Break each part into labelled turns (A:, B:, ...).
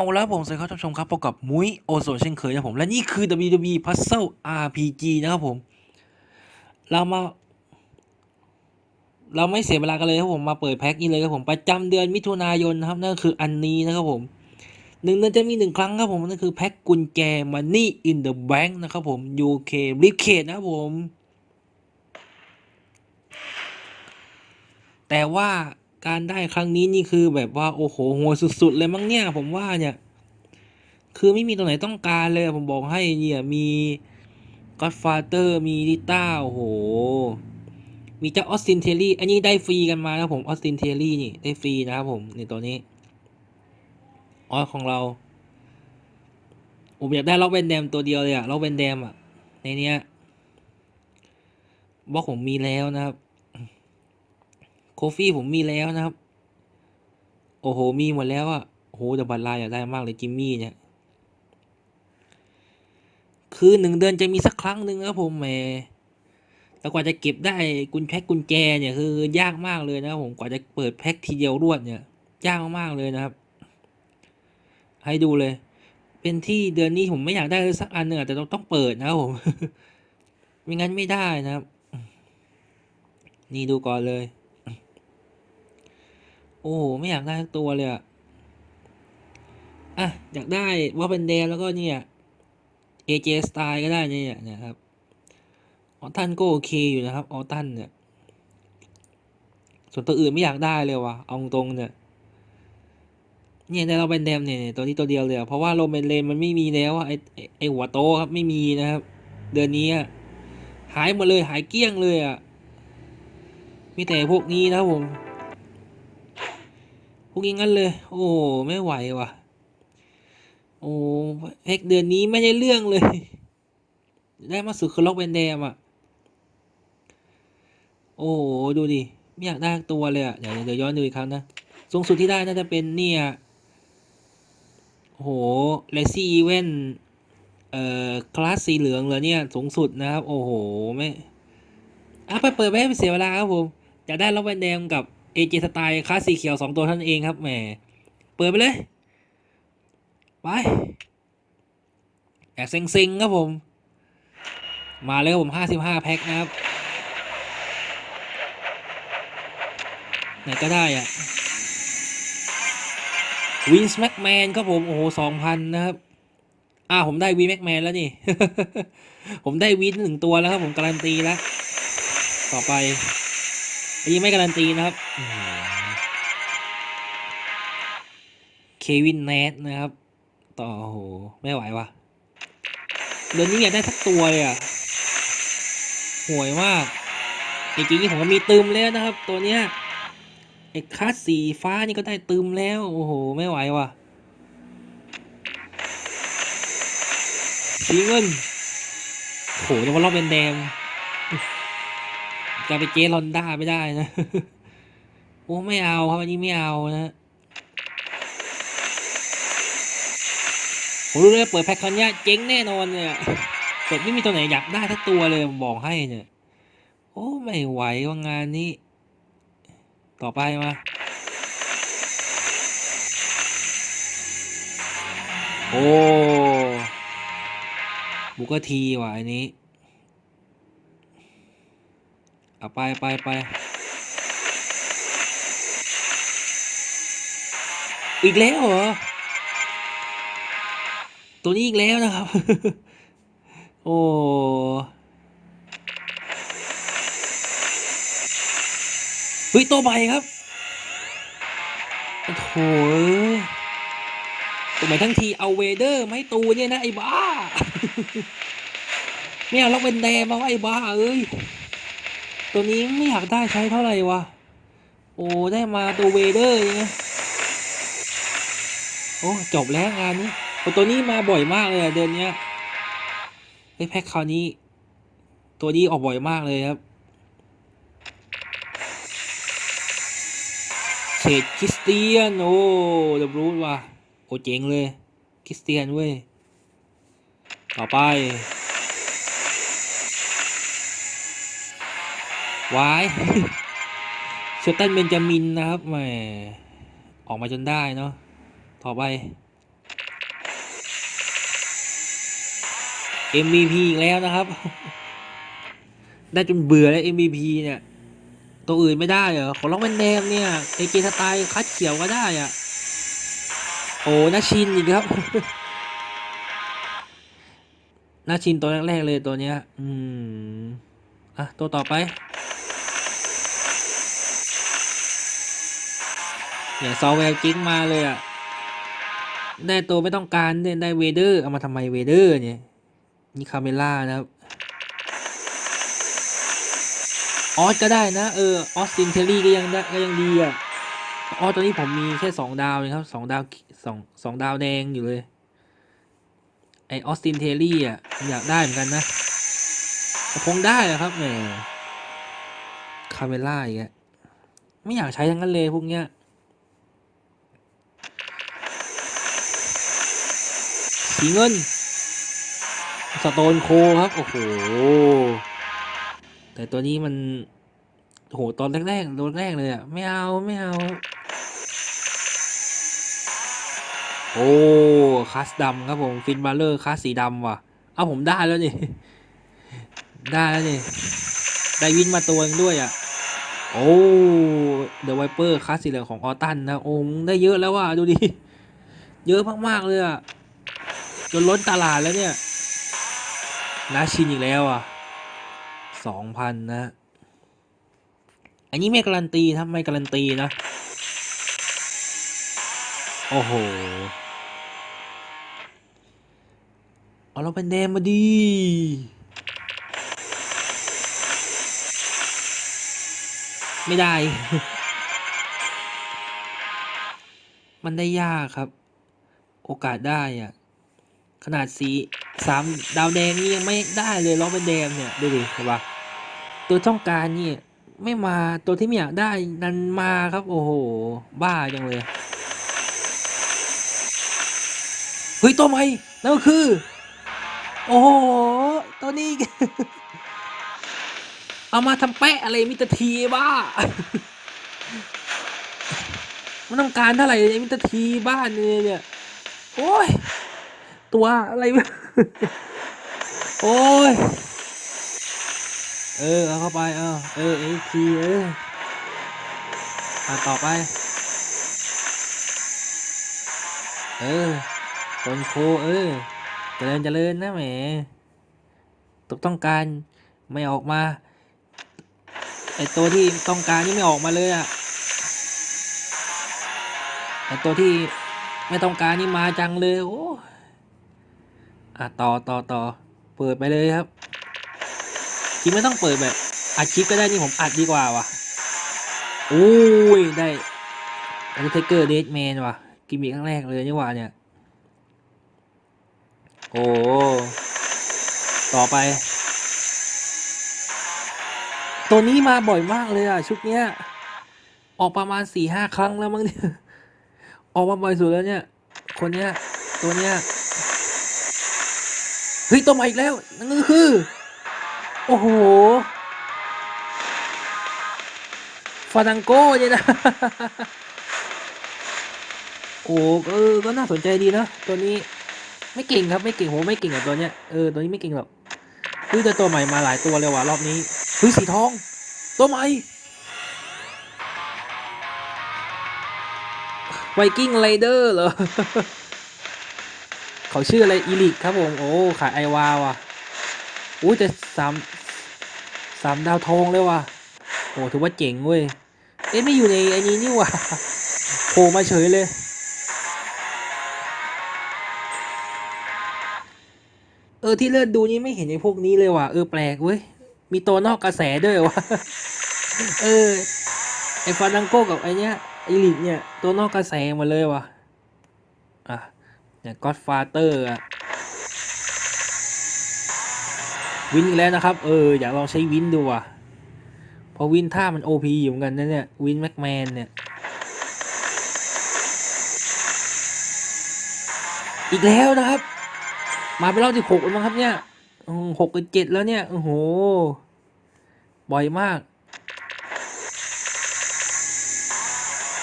A: เอาแล้วผมสวัสดีครับท่านผู้ชมครับพบกับมุ้ยโอโซเช่นเคยนะผม และนี่คือ WWE Puzzle RPG นะครับผม เรามา เราไม่เสียเวลากันเลยครับผมมาเปิดแพ็คนี้เลยครับผมประจำเดือนมิถุนายนนะครับ นั่นคืออันนี้นะครับผมหนึ่งเดือนจะมีหนึ่งครั้งครับผม นั่นคือแพ็คกุญแจ Money in the Bank นะครับผม UK r i p c a s e นะครับผม แต่ว่า การได้ครั้งนี้นี่คือแบบว่าโอ้โหโหดสุด ๆ เลยมั้งเนี่ย ผมว่าเนี่ย คือไม่มีตรงไหนต้องการเลยผมบอกให้เนี่ยมี Godfather มีลิต้าโอ้โห มีเจ้าออสตินเทลลี่อันนี้ได้ฟรีกันมานะผมออสตินเทลลี่นี่ได้ฟรีนะครับผมในตัวนี้ออสของเราผมอยากได้ล็อกเวนแดมตัวเดียวเลยอะล็อกเวนแดมอะในเนี้ยบล็อกผมมีแล้วนะครับ โคฟี่ผมมีแล้วนะครับ โอ้โห มีหมดแล้วอะโอ้โหแต่บัตรลายอยากได้มากเลยจิมมี่เนี่ย คือหนึ่งเดือนจะมีสักครั้งหนึ่งนะครับผมแหมแล้วกว่าจะเก็บได้กุญแพ็กกุญแจเนี่ยคือยากมากเลยนะผมกว่าจะเปิดแพ็คทีเดียวรวดเนี่ยยากมากเลยนะครับ ให้ดูเลย เป็นที่เดือนนี้ผมไม่อยากได้เลยสักอันหนึ่งอแต่ต้องต้องเปิดนะครับผมไม่งั้นไม่ได้นะครับ นี่ดูก่อนเลย โอ้โหไม่อยากได้ตัวเลยอะอะอยากได้ว่าเป็นแดงแล้วก็เนี่ย AJ Style ก็ได้เนี่ยนะครับออตันก็โอเคอยู่นะครับออตันเนี่ยส่วนตัวอื่นไม่อยากได้เลยว่ะเอาตรงเนี่ยเนี่ยในเราเป็นแดมเนี่ยตัวนี้ตัวเดียวเลยเพราะว่าโรเมนเลนมันไม่มีแล้วอะไอไอ้หัวโตครับไม่มีนะครับ เดือนนี้หายหมดเลยหายเกลี้ยงเลยอะมีแต่พวกนี้นะครับผม พวกนี้งั้นเลย โอ้ไม่ไหวว่ะ โอ้เพ็กเดือนนี้ไม่ได้เรื่องเลย ได้มาสุดคือล็อกแวนแดมอะ โอ้ดูดิไม่อยากได้ตัวเลยอะ เดี๋ยวเดี๋ยวย้อนดูอีกครั้งนะ สูงสุดที่ได้น่าจะเป็นเนี่ย โอ้โหเลซี่อีเวนเอ่อคลาสสีเหลืองเลยเนี่ยสูงสุดนะครับ โอ้โหไม่อะไปเปิดไปให้เสียเวลาครับผมอยากได้ล็อกแวนแดมกับ เอเจสไตล์คลาสสีเขียวสองตัวท่านั้นเองครับแหมเปิดไปเลย ไปแอบเซ็งๆครับผม มาเลยครับผมห้าสิบห้าแพ็คนะครับ ไหนก็ได้อะวินส์แม็กแมนครับผม โอ้โหสองพันนะครับอ่าผมได้วินแม็กแมนแล้วนี่ ผมได้วินหนึ่งตัวแล้วครับผมการันตีแล้ว ต่อไป อันนี้ไม่การันตีนะครับเควินแนทนะครับ ต่อโอ้โห ไม่ไหววะเดือนนี้อยากได้สักตัวเลยอะห่วยมากจริงๆผมก็มีตืมแล้วนะครับ ตัวเนี้ยไอ้คัสสีฟ้านี่ก็ได้ตืมแล้ว โอ้โห ไม่ไหวว่ะสีเงินโหนึกว่ารอบเป็นแดง จะไปเจลอนด้าไม่ได้นะ โอ้ไม่เอาครับอันนี้ไม่เอานะผมรู้เลยเปิดแพ็คคันนี้เจ๊งแน่นอนเนี่ยเปิดไม่มีตัวไหนอยากได้ทั้งตัวเลยบอกให้เนี่ย โอ้ไม่ไหวว่างานนี้ ต่อไปมาโอ้บุกทีว่ะอันนี้ เอาไปไปไปอีกแล้วเหรอ ตัวนี้อีกแล้วนะครับ โอ้เฮ้ยตัวใหม่ครับโอ้โหตัวใหม่ทั้งทีเอาเวเดอร์ไม่ตูเนี่ยนะไอ้บ้าไม่เอาล็อกเป็นแดงมาว่าไอ้บ้าเอ้ย ตัวนี้ไม่อยากได้ใช้เท่าไหร่วะ โอ้ ได้มาตัวเวเดอร์เนี่ยโอ้จบแล้วงานนี้โอ้ตัวนี้มาบ่อยมากเลยเดือนเนี้ยไอแพ็คคราวนี้ ตัวนี้ออกบ่อยมากเลยครับเศษคริสเตียน โอ้เดบรูทว่ะโอ้เจ๋งเลย คริสเตียนเว้ย ต่อไป วายเชตันเบนจามินนะครับแหมออกมาจนได้เนาะต่อไป MVP อีกแล้วนะครับ ได้จนเบื่อแล้ว MVP เนี่ย ตัวอื่นไม่ได้เหรอขอร้องเป็นแดงเนี่ยเอเจสไตล์คัดเขียวก็ได้อะโอ้นาชินอีกครับนาชินตัวแรกๆเลยตัวเนี้ย อืม อะ ตัวต่อไป เนี่ยซอแวร์จิ้งมาเลยอะได้ตัวไม่ต้องการเนี่ยได้เวเดอร์เอามาทำไมเวเดอร์เนี่ยนี่คาเมล่านะครับออสก็ได้นะเออออสซินเทอรี่ก็ยังได้ก็ยังดีอะออสตัวนี้ผมมีแค่สองดาวเองครับสองดาวสองสองดาวแดงอยู่เลยไอออสตินเทอรี่อะอยากได้เหมือนกันนะแต่คงได้ครับแหมคาเมล่าอีกอะไม่อยากใช้ทั้งนั้นเลยพวกเนี้ย สีเงิน สโตนโคครับ โอ้โห แต่ตัวนี้มันโหตอนแรกๆตัวแรกเลยอะไม่เอาไม่เอา โอ้คัสดำครับผมฟินบาเลอร์คัสสีดำว่ะ เอาผมได้แล้วนี่ ได้แล้วนี่ ได้วินมาตัวหนึงด้วยอะ โอ้เดอะไวเปอร์คัสสีเหลืองของออตันนะ โอ้มึงได้เยอะแล้วว่ะดูดิ เยอะมากๆเลยอะ จนล้นตลาดแล้วเนี่ยนาชินอีกแล้วอะสองพันนะ อันนี้ไม่การันตีทำไม่การันตีนะ โอ้โหเอาเราเป็นแดงมาดีไม่ได้ มันได้ยากครับ โอกาสได้อะ ขนาดสีสามดาวแดงนี่ยังไม่ได้เลยล้อเป็นแดงเนี่ยดูดิเห็นปะตัวต้องการนี่ไม่มาตัวที่ไม่อยากได้นันมาครับโอ้โหบ้าจังเลยเฮ้ยตัวใหม่นั่นก็คือ โอ้โหตัวนี้ เอามาทำแปะอะไรมิตรทีบ้ามันต้องการเท่าไหร่มิตรทีบ้านเนี่ยเนี่ยโอ้ย ตัวอะไรวะโอ้ย เออ เอาเข้าไป เอาเออเอทีเอออะต่อไป เออคนโค เออเจริญเจริญนะแหมตกต้องการไม่ออกมา ไอตัวที่ต้องการนี่ไม่ออกมาเลยอะไอตัวที่ไม่ต้องการนี่มาจังเลยโอ้ อะต่อต่อต่อเปิดไปเลยครับจริงไม่ต้องเปิดแบบอัดคลิปก็ได้นี่ผมอัดดีกว่าว่ะโอ้ยได้อันนี้เทเกอร์เดดแมนว่ะกิมมิครั้งแรกเลยนี่ว่าเนี่ยโอ้ต่อไป ตัวนี้มาบ่อยมากเลยอะ ชุดเนี้ย ออกประมาณสี่ห้าครั้งแล้วมั้งเนี่ย ออกมาบ่อยสุดแล้วเนี่ย คนเนี้ย ตัวเนี้ย เฮ้ยตัวใหม่อีกแล้ว นั่นก็คือ โอ้โหฟาดังโก้เนี่ยนะ โอ้เออ ก็น่าสนใจดีนะ ตัวนี้ไม่เก่งครับไม่เก่งผมไม่เก่งกับตัวเนี้ย เออตัวนี้ไม่เก่งหรอกเฮ้ยแต่ตัวใหม่มาหลายตัวเลยว่ะรอบนี้เฮ้ยสีทอง ตัวใหม่ไวกิ้งไรเดอร์เหรอ เขาชื่ออะไรอีลิกครับผมโอ้ขายไอวาว่ะอู้แต่สามสามดาวทองเลยว่ะโอ้ถือว่าเจ๋งเว้ยเอ๊ะไม่อยู่ในไอ้นี้นี่ว่ะโผล่มาเฉยเลยเออที่เลิศดูนี่ไม่เห็นในพวกนี้เลยว่ะเออแปลกเว้ยมีตัวนอกกระแสด้วยวะเออไอฟานังโก้กับไอเนี้ยไอลิกเนี่ยตัวนอกกระแสมาเลยว่ะอะ เนี่ยก็อดฟาเตอร์วินอีกแล้วนะครับ เออ อยากลองใช้วินดูว่ะเพราะวินท่ามันโอพีอยู่เหมือนกันนะเนี่ย วินแม็กแมนเนี่ย อีกแล้วนะครับ มาเป็นรอบที่หกแล้วมั้งครับเนี่ยหกกับเจ็ดแล้วเนี่ย โอ้โห บ่อยมาก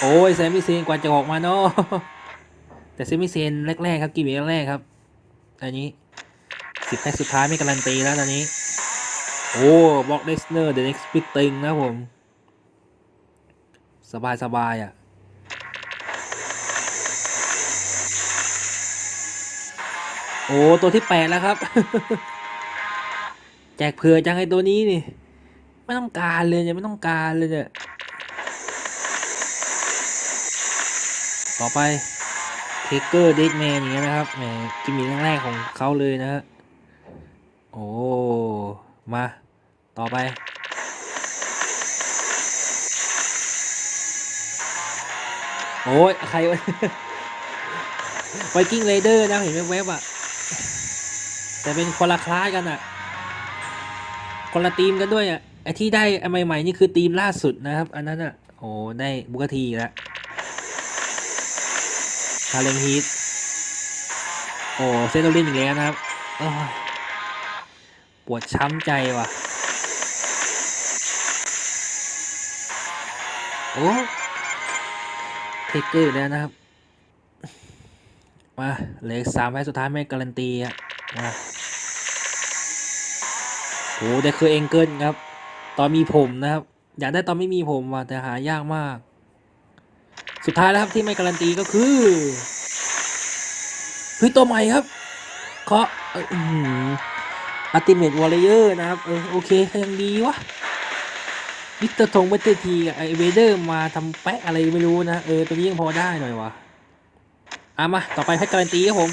A: โอ้ยแซมมี่เซนกว่าจะออกมาเนาะ แต่แซมมี่เซนแรกๆครับกิมมิคแรกๆครับอันนี้สิบแพ็สุดท้ายไม่การันตีแล้วตอนนี้ โอ้บล็อกเดสเนอร์เดอะเน็กซ์บิ๊กติงนะผม สบายสบายอะโอ้ตัวที่แปดแล้วครับ แจกเผื่อจังไอตัวนี้นี่ ไม่ต้องการเลยเนี่ยไม่ต้องการเลยเนี่ยต่อไป เทเกอร์เดดแมนอย่างเงี้ยนะครับแหมกิมมิคแรกๆของเขาเลยนะฮะ โอ้ มา ต่อไป โอ้ย ใครวะไวกิ้งเรเดอร์นะเห็นแวบๆอะ แต่เป็นคนละคลาสกันอะ คนละทีมกันด้วยอะ ไอที่ได้อันใหม่ๆนี่คือทีมล่าสุดนะครับ อันนั้นอะ โอ้ ได้บุกทีแล้วาเลมฮีทโอ้เซนโตลินอีกแล้วนะครับปวดช้ำใจว่ะ โอ้เทเกอร์แล้วนะครับ มาเหลือสามแพ้สุดท้ายไม่การันตีอะมาโอ้ได้คือเองเกิลครับ ตอนมีผมนะครับ อยากได้ตอนไม่มีผมว่ะแต่หายากมาก สุดท้ายแล้วครับที่ไม่การันตีก็คือเฮ้ยตัวใหม่ครับเคาะอัติเมตวอลเลเยอร์นะครับเออโอเคยังดีวะมิสเตอร์ทงมิสเตอร์ทีไอเวเดอร์มาทำแปะอะไรไม่รู้นะ เออตัวนี้ยังพอได้หน่อยวะอะมา ต่อไปให้การันตีครับผม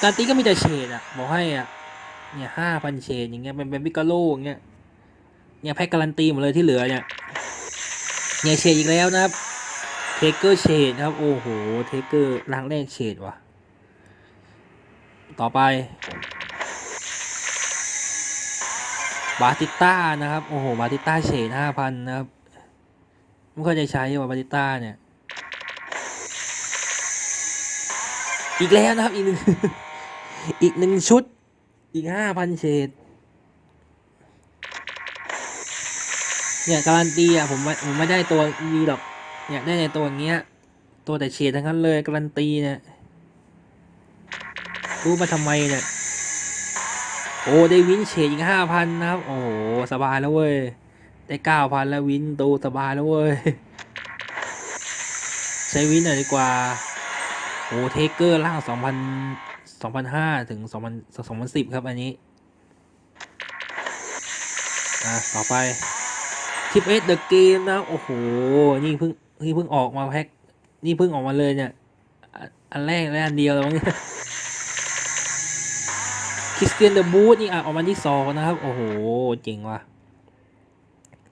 A: การันตีก็มีแต่เฉดอะบอกให้อะเนี่ยห้าพันเชดอย่างเงี้ยเป็นเป็นวิกาโลอย่างเงี้ยเนี่ยแพ็กการันตีหมดเลยที่เหลือเนี่ยเนี่ยเชดอีกแล้วนะครับ เทเกอร์เชดครับ โอ้โห เทเกอร์ร่างแรกเชดว่ะ ต่อไป บาติต้านะครับ โอ้โห บาติต้าเฉดห้าพันนะครับ ไม่ค่อยจะใช้ว่ะบาติต้าเนี่ย อีกแล้วนะครับ อีกหนึ่ง อีกหนึ่งชุด อีกห้าพันเฉดเนี่ยการันตีอะผมไม่ผมไม่ได้ตัวดีหรอก เนี่ยได้ในตัวอย่างเงี้ย ตัวแต่เฉดทั้งนั้นเลยการันตีเนี่ยรู้มาทำไมเนี่ยโอ้ได้วินเฉดอีกห้าพันนะครับ โอ้โหสบายแล้วเว้ย ได้เก้าพันแล้ววินตูสบายแล้วเว้ย ใช้วินหน่อยดีกว่า โอ้เทเกอร์ล่างสองพันสองพันห้าถึงสองพันสองพันสิบครับอันนี้ อะ ต่อไปทิปเอสเดอะเกมนะ โอ้โห นี่เพิ่ง นี่เพิ่งออกมาแพ็คนี่เพิ่งออกมาเลยเนี่ย อันแรกและอันเดียวแล้วมั้งเนี่คริสเตียนเดอะบูธนี่อะออกมาที่สองนะครับ โอ้โห เจ๋งว่ะ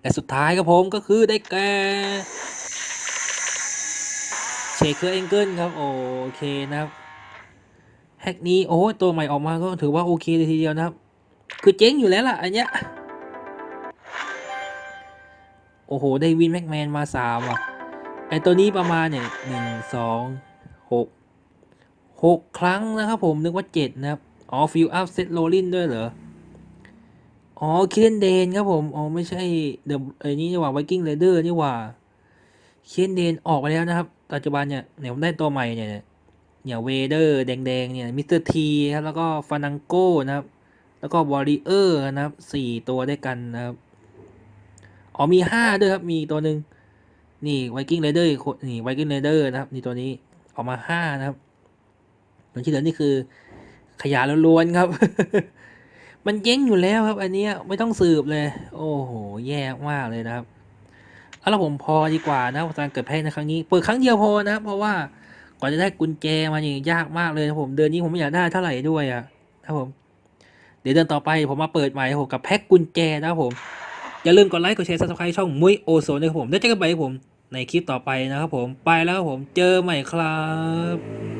A: แต่สุดท้ายครับผมก็คือได้แก่เชคเคอร์เองเกิลครับ โอเคนะครับแฮกนี้โอ้ยตัวใหม่ออกมาก็ถือว่าโอเคเลยทีเดียวนะครับ คือเจ๊งอยู่แล้วล่ะอันเนี้ยโอ้โห ได้วินแม็กแมนมาสามอะ ไอตัวนี้ประมาณเนี่ยหนึ่งสองหกหกครั้งนะครับผมนึกว่าเจ็ดนะครับอ๋อฟิลอัพเซตโรลินด้วยเหรออ๋อคิเลนเดนครับผมอ๋อไม่ใช่เดอะไอ้นี่นี่หว่าไวกิ้งเรเดอร์นี่หว่าคิเลนเดนออกไปแล้วนะครับปัจจุบันเนี่ยเนี่ยผมได้ตัวใหม่เนี่ยเนี่ยเนี่ยเวเดอร์แดงๆเนี่ยมิสเตอร์ทีครับแล้วก็ฟานังโก้นะครับ แล้วก็วอริเออร์นะครับสี่ตัวด้วยกันนะครับอ๋อมีห้าด้วยครับมีตัวหนึ่ง นี่ไวกิ้งเรเดอร์นี่ไวกิ้งเรเดอร์นะครับ นี่ตัวนี้ออกมาห้านะครับส่วนที่เหลือนี่คือ ขยะล้วนๆครับ มันเจ๊งอยู่แล้วครับ อันเนี้ยไม่ต้องสืบเลย โอ้โห แย่มากเลยนะครับเอาละผมพอดีกว่านะการเกิดแพ้ในครั้งนี้ เปิดครั้งเดียวพอนะเพราะว่ากว่าจะได้กุญแจมานี่ยากมากเลยนะผม เดือนนี้ผมไม่อยากได้เท่าไหร่ด้วยอะครับผม เดี๋ยวเดือนต่อไปผมมาเปิดใหม่ผมกับแพ็กกุญแจนะครับผม อย่าลืมกดไลค์กดแชร์ subscribe ช่องมุ้ยโอโซนด้วยครับผมได้เจอกันใหม่ครับผม ในคลิปต่อไปนะครับผมไปแล้วครับผมเจอใหม่ครับ